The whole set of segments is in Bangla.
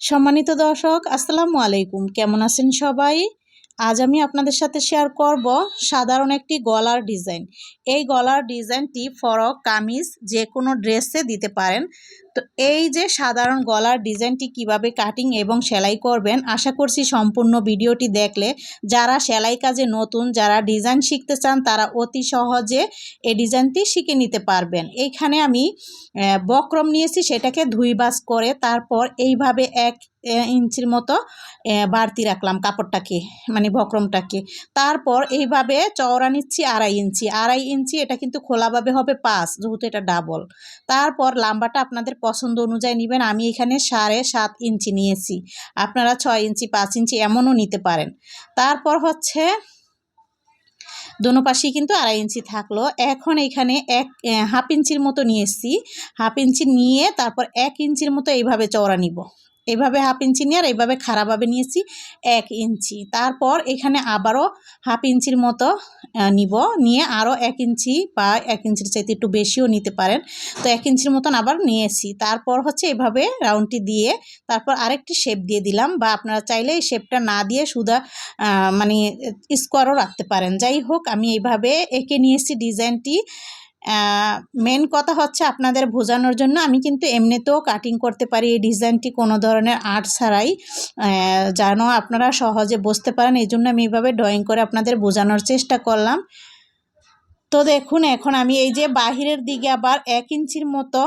সম্মানিত দর্শক আসসালামু আলাইকুম। কেমন আছেন সবাই? আজ আমি আপনাদের সাথে শেয়ার করব সাধারণ একটি গলার ডিজাইন এই গলার ডিজাইনটি ফরক কামিজ যে কোনো ড্রেসে দিতে পারেন। তো এই যে সাধারণ গলার ডিজাইনটি কীভাবে কাটিং এবং সেলাই করবেন, আশা করছি সম্পূর্ণ ভিডিওটি দেখলে যারা সেলাই কাজে নতুন, যারা ডিজাইন শিখতে চান, তারা অতি সহজে এই ডিজাইনটি শিখে নিতে পারবেন। এইখানে আমি বক্রম নিয়েছি, সেটাকে ধুই বাস করে তারপর এইভাবে এক ইঞ্চির মতো বাড়তি রাখলাম কাপড়টাকে মানে বক্রমটাকে। তারপর এইভাবে চওড়া নিচ্ছি আড়াই ইঞ্চি। আড়াই ইঞ্চি এটা কিন্তু খোলাভাবে হবে পাঁচ, যেহেতু এটা ডাবল তারপর লাম্বাটা আপনাদের পছন্দ অনুযায়ী নেবেন। আমি এখানে সাড়ে সাত ইঞ্চি নিয়েছি। আপনারা ছয় ইঞ্চি, পাঁচ ইঞ্চি এমনও নিতে পারেন। তারপর হচ্ছে দোনো পাশেই কিন্তু আড়াই ইঞ্চি থাকল। এখন এখানে এক হাফ ইঞ্চির মতো নিয়ে এসেছি হাফ ইঞ্চি নিয়ে তারপর এক ইঞ্চির মতো এইভাবে চওড়া নিব। এইভাবে হাফ ইঞ্চি নিয়ে আর এইভাবে খারাপভাবে নিয়েছি এক ইঞ্চি তারপর এখানে আবারও হাফ ইঞ্চির মতো নিব। নিয়ে আরও এক ইঞ্চি বা এক ইঞ্চির চাইতে একটু বেশিও নিতে পারেন। তো এক ইঞ্চির মতন আবার নিয়েছি। তারপর হচ্ছে এভাবে রাউন্ডটি দিয়ে তারপর আরেকটি শেপ দিয়ে দিলাম বা আপনারা চাইলে এই শেপটা না দিয়ে সুদা মানে স্কোয়ারও রাখতে পারেন। যাই হোক, আমি এইভাবে এঁকে নিয়েছি ডিজাইনটি মেন কথা হচ্ছে আপনাদের বোঝানোর জন্য আমি কিন্তু এমনিতেও কাটিং করতে পারি। এই ডিজাইনটি কোনো ধরনের আর্ট ছাড়াই। যেন আপনারা সহজে বুঝতে পারেন এই জন্য আমি এইভাবে ড্রয়িং করে আপনাদের বোঝানোর চেষ্টা করলাম। তো দেখুন, এখন আমি এই যে বাহিরের দিকে আবার এক ইঞ্চির মতো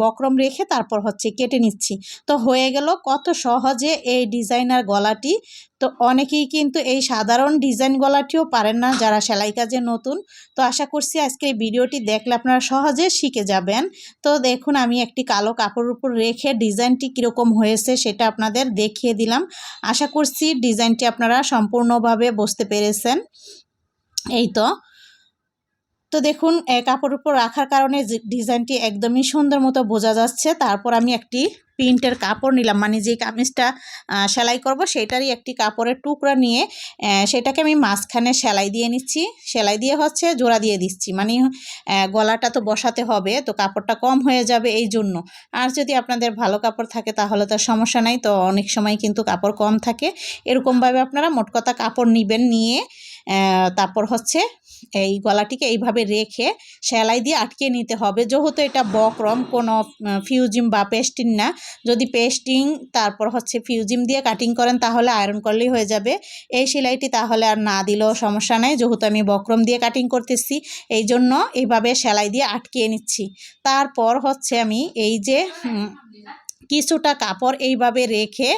বক্রম রেখে তারপর হচ্ছে কেটে নিচ্ছি। তো হয়ে গেল কত সহজে এই ডিজাইনার গলাটি। তো অনেকেই কিন্তু এই সাধারণ ডিজাইন গলাটিও পারেন না যারা সেলাই কাজে নতুন। তো আশা করছি আজকে এই ভিডিওটি দেখলে আপনারা সহজে শিখে যাবেন। তো দেখুন, আমি একটি কালো কাপড়ের উপর রেখে ডিজাইনটি কীরকম হয়েছে সেটা আপনাদের দেখিয়ে দিলাম। আশা করছি ডিজাইনটি আপনারা সম্পূর্ণভাবে বুঝতে পেরেছেন। এই তো তো দেখুন এ, কাপড়ের উপর রাখার কারণে ডিজাইনটি একদমই সুন্দর মতো বোঝা যাচ্ছে। তারপর আমি একটি প্রিন্টের কাপড় নিলাম মানে যে কামিজটা সেলাই করব সেটারই একটি কাপড়ের টুকরা নিয়ে সেটাকে আমি মাঝখানে সেলাই দিয়ে নিচ্ছি। সেলাই দিয়ে হচ্ছে জোড়া দিয়ে দিচ্ছি মানে গলাটা তো বসাতে হবে তো কাপড়টা কম হয়ে যাবে এই জন্য। আর যদি আপনাদের ভালো কাপড় থাকে তাহলে তো সমস্যা নাই তো অনেক সময় কিন্তু কাপড় কম থাকে। এরকমভাবে আপনারা মোট কথা কাপড় নেবেন নিয়ে তারপর হচ্ছে এই গলাটিকে এইভাবে রেখে সেলাই দিয়ে আটকে নিতে হবে। যেহেতু এটা বক্রম, কোনো ফিউজিম বা পেস্টিং না। যদি পেস্টিং, তারপর হচ্ছে ফিউজিম দিয়ে কাটিং করেন, তাহলে আয়রন করলেই হয়ে যাবে। এই সেলাইটি তাহলে আর না দিলেও সমস্যা নাই, যেহেতু আমি বক্রম দিয়ে কাটিং করতেছি। এই জন্য এইভাবে সেলাই দিয়ে আটকিয়ে নিচ্ছি। তারপর হচ্ছে আমি এই যে কিছুটা কাপড় এইভাবে রেখে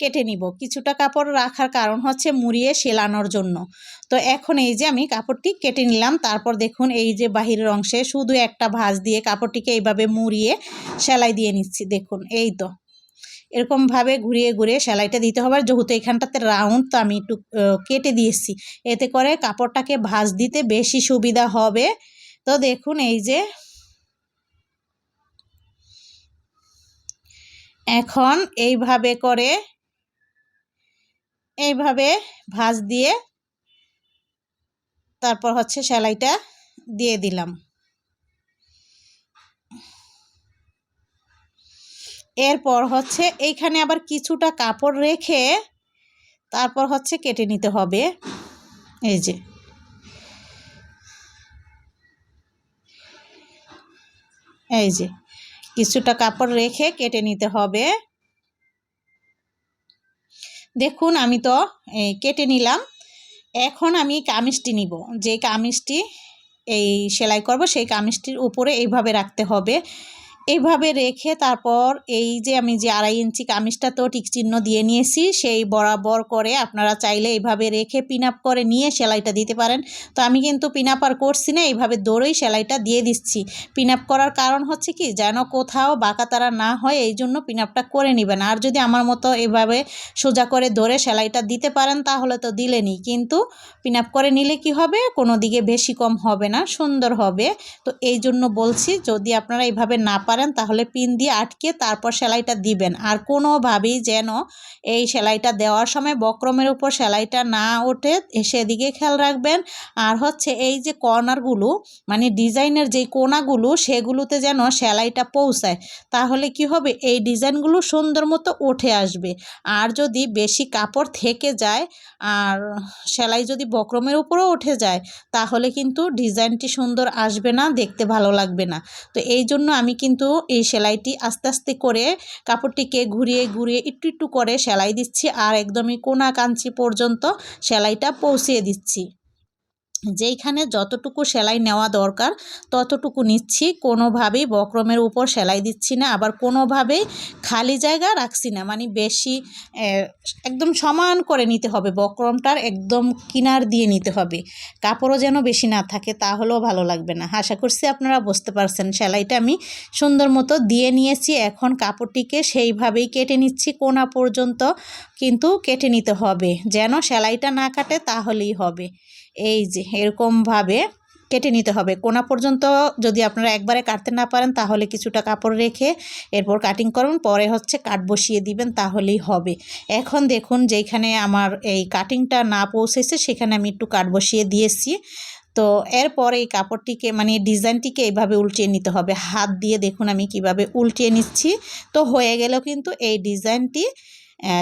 কেটে নিব। কিছুটা কাপড় রাখার কারণ হচ্ছে মুড়িয়ে সেলানোর জন্য। তো এখন এই যে আমি কাপড়টি কেটে নিলাম, তারপর দেখুন এই যে বাহিরের অংশে শুধু একটা ভাঁজ দিয়ে কাপড়টিকে এইভাবে মুড়িয়ে সেলাই দিয়ে নিচ্ছি। দেখুন, এই তো। এরকমভাবে ঘুরিয়ে ঘুরিয়ে সেলাইটা দিতে হবে। যেহেতু এখানটাতে রাউন্ড, তো আমি একটু কেটে দিয়েছি। এতে করে কাপড়টাকে ভাঁজ দিতে বেশি সুবিধা হবে। তো দেখুন এই যে এখন এইভাবে করে এইভাবে ভাঁজ দিয়ে তারপর হচ্ছে সেলাইটা দিয়ে দিলাম। এরপর হচ্ছে এইখানে আবার কিছুটা কাপড় রেখে তারপর হচ্ছে কেটে নিতে হবে। এই যে। এই যে, কিছুটা কাপড় রেখে কেটে নিতে হবে। দেখুন, আমি তো কেটে নিলাম। এখন আমি কামিজটি নিব। যে কামিজটি এই সেলাই করব, সেই কামিজটির উপরে এইভাবে রাখতে হবে। এইভাবে রেখে তারপর এই যে আমি যে আড়াই ইঞ্চি কামিজটা তো টিক চিহ্ন দিয়ে নিয়েছি, সেই বরাবর করে আপনারা চাইলে এইভাবে রেখে পিন আপ করে নিয়ে সেলাইটা দিতে পারেন। তো আমি কিন্তু পিন আপ আর করছি না, এইভাবে দৌড়েই সেলাইটা দিয়ে দিচ্ছি। পিন আপ করার কারণ হচ্ছে কি, যেন কোথাও বাঁকাতারা না হয়, এই জন্য পিন আপটা করে নেবেন। আর যদি আমার মতো এভাবে সোজা করে ধরে সেলাইটা দিতে পারেন, তাহলে তো দিলেনই কিন্তু পিন আপ করে নিলে কি হবে? কোনো দিকে বেশি কম হবে না, সুন্দর হবে। তো এই জন্য বলছি, যদি আপনারা এইভাবে না পারেন পারেন, তাহলে পিন দিয়ে আটকে তারপর সেলাইটা দিবেন। আর কোনোভাবেই যেন এই সেলাইটা দেওয়ার সময় বক্রমের উপর সেলাইটা না ওঠে সেদিকে খেয়াল রাখবেন। আর হচ্ছে এই যে কর্নারগুলো মানে ডিজাইনের যেই কোনাগুলো, সেগুলোতে যেন সেলাইটা পৌঁছায়, তাহলে কি হবে? এই ডিজাইনগুলো সুন্দর মতো উঠে আসবে। আর যদি বেশি কাপড় থেকে যায়, আর সেলাই যদি বক্রমের উপরেও উঠে যায়, তাহলে কিন্তু ডিজাইনটি সুন্দর আসবে না, দেখতে ভালো লাগবে না। তো এই জন্য আমি কিন্তু এই সেলাইটি আস্তে আস্তে করে কাপড়টিকে ঘুরিয়ে ঘুরিয়ে একটু একটু করে সেলাই দিচ্ছি আর একদমই কোনা কাঞ্চি পর্যন্ত সেলাইটা পৌঁছিয়ে দিচ্ছি। যেইখানে যতটুকু সেলাই নেওয়া দরকার, ততটুকু নিচ্ছি। কোনোভাবেই বক্রমের উপর সেলাই দিচ্ছি না। আবার কোনোভাবেই খালি জায়গা রাখছি না। মানে বেশি একদম সমান করে নিতে হবে। বক্রমটার একদম কিনার দিয়ে নিতে হবে। কাপড়ও যেন বেশি না থাকে, তাহলেও ভালো লাগবে না। আশা করছি আপনারা বুঝতে পারছেন। সেলাইটা আমি সুন্দর মতো দিয়ে নিয়েছি। এখন কাপড়টিকে সেইভাবেই কেটে নিচ্ছি। কোনা পর্যন্ত কিন্তু কেটে নিতে হবে। যেন সেলাইটা না কাটে, তাহলেই হবে। এই যে, এরকমভাবে কেটে নিতে হবে। কোনা পর্যন্ত যদি আপনারা একবারে কাটতে না পারেন, তাহলে কিছুটা কাপড় রেখে এরপর কাটিং করুন, পরে হচ্ছে কাট বসিয়ে দিবেন, তাহলেই হবে। এখন দেখুন যেখানে আমার এই কাটিংটা না পৌঁছেছে, সেখানে আমি একটু কাট বসিয়ে দিয়েছি। তো এরপর এই কাপড়টিকে মানে ডিজাইনটিকে এইভাবে উল্টিয়ে নিতে হবে। হাত দিয়ে দেখুন আমি কীভাবে উল্টিয়ে নিচ্ছি। তো হয়ে গেলেও কিন্তু এই ডিজাইনটি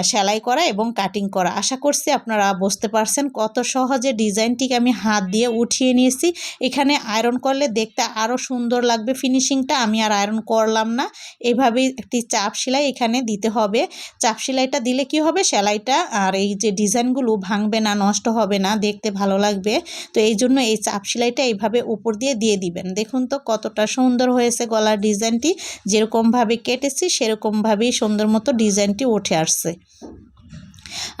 সেলাই করা এবং কাটিং করা। আশা করছি আপনারা বুঝতে পারছেন কত সহজে ডিজাইনটিকে আমি হাত দিয়ে উঠিয়ে নিয়েছি। এখানে আয়রন করলে দেখতে আরও সুন্দর লাগবে ফিনিশিংটা আমি আর আয়রন করলাম না। এইভাবেই একটি চাপ সেলাই এখানে দিতে হবে। চাপ সেলাইটা দিলে কি হবে? সেলাইটা আর এই যে ডিজাইনগুলো ভাঙবে না, নষ্ট হবে না, দেখতে ভালো লাগবে। তো এই জন্য এই চাপ সেলাইটা এইভাবে উপর দিয়ে দিয়ে দিবেন। দেখুন তো কতটা সুন্দর হয়েছে গলার ডিজাইনটি। যেরকমভাবে কেটেছি, সেরকমভাবেই সুন্দর মতো ডিজাইনটি উঠে আসছে। 对。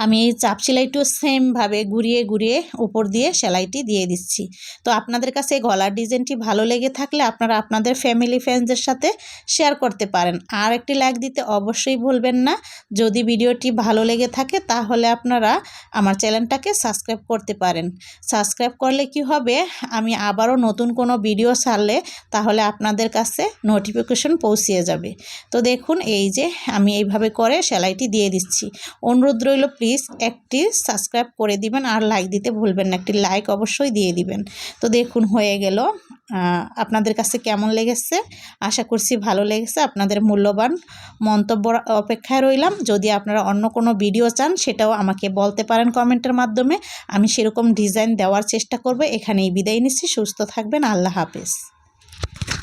আমি এই চাপ সেলাইটিও সেমভাবে ঘুরিয়ে ঘুরিয়ে উপর দিয়ে সেলাইটি দিয়ে দিচ্ছি। তো আপনাদের কাছে গলার ডিজাইনটি ভালো লেগে থাকলে আপনারা আপনাদের ফ্যামিলি ফ্রেন্ডসদের সাথে শেয়ার করতে পারেন। আর একটি লাইক দিতে অবশ্যই ভুলবেন না। যদি ভিডিওটি ভালো লেগে থাকে তাহলে আপনারা আমার চ্যানেলটাকে সাবস্ক্রাইব করতে পারেন। সাবস্ক্রাইব করলে কি হবে? আমি আবারও নতুন কোনো ভিডিও ছাড়লে তাহলে আপনাদের কাছে নোটিফিকেশন পৌঁছিয়ে যাবে। তো দেখুন, এই যে আমি এইভাবে করে সেলাইটি দিয়ে দিচ্ছি। অনুরোধ রইল প্লিজ একটি সাবস্ক্রাইব করে দিবেন আর লাইক দিতে ভুলবেন না। একটি লাইক অবশ্যই দিয়ে দিবেন। তো দেখুন, হয়ে গেল। আপনাদের কাছে কেমন লেগেছে? আশা করছি ভালো লেগেছে। আপনাদের মূল্যবান মন্তব্য অপেক্ষায় রইলাম। যদি আপনারা অন্য কোনো ভিডিও চান, সেটাও আমাকে বলতে পারেন কমেন্টের মাধ্যমে। আমি সেরকম ডিজাইন দেওয়ার চেষ্টা করব। এখানেই বিদায় নিচ্ছি। সুস্থ থাকবেন। আল্লাহ হাফেজ।